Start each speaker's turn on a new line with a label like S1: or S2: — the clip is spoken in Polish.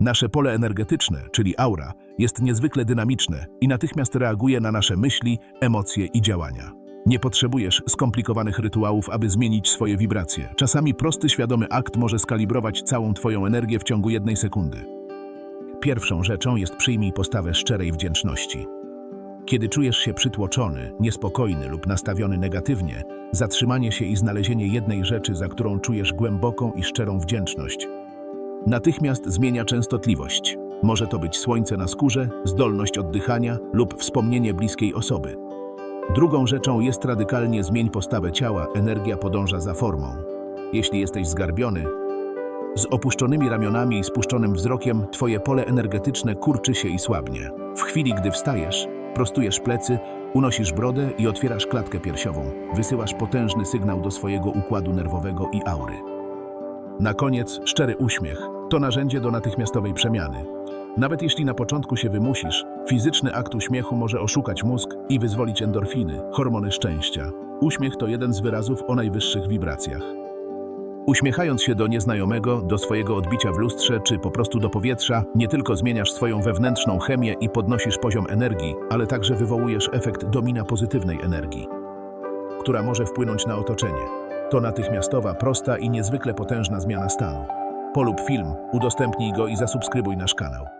S1: Nasze pole energetyczne, czyli aura, jest niezwykle dynamiczne i natychmiast reaguje na nasze myśli, emocje i działania. Nie potrzebujesz skomplikowanych rytuałów, aby zmienić swoje wibracje. Czasami prosty, świadomy akt może skalibrować całą Twoją energię w ciągu jednej sekundy. Pierwszą rzeczą jest przyjmij postawę szczerej wdzięczności. Kiedy czujesz się przytłoczony, niespokojny lub nastawiony negatywnie, zatrzymanie się i znalezienie jednej rzeczy, za którą czujesz głęboką i szczerą wdzięczność, natychmiast zmienia częstotliwość. Może to być słońce na skórze, zdolność oddychania lub wspomnienie bliskiej osoby. Drugą rzeczą jest radykalnie zmień postawę ciała, energia podąża za formą. Jeśli jesteś zgarbiony, z opuszczonymi ramionami i spuszczonym wzrokiem twoje pole energetyczne kurczy się i słabnie. W chwili, gdy wstajesz, prostujesz plecy, unosisz brodę i otwierasz klatkę piersiową. Wysyłasz potężny sygnał do swojego układu nerwowego i aury. Na koniec szczery uśmiech to narzędzie do natychmiastowej przemiany. Nawet jeśli na początku się wymusisz, fizyczny akt uśmiechu może oszukać mózg i wyzwolić endorfiny, hormony szczęścia. Uśmiech to jeden z wyrazów o najwyższych wibracjach. Uśmiechając się do nieznajomego, do swojego odbicia w lustrze czy po prostu do powietrza, nie tylko zmieniasz swoją wewnętrzną chemię i podnosisz poziom energii, ale także wywołujesz efekt domina pozytywnej energii, która może wpłynąć na otoczenie. To natychmiastowa, prosta i niezwykle potężna zmiana stanu. Polub film, udostępnij go i zasubskrybuj nasz kanał.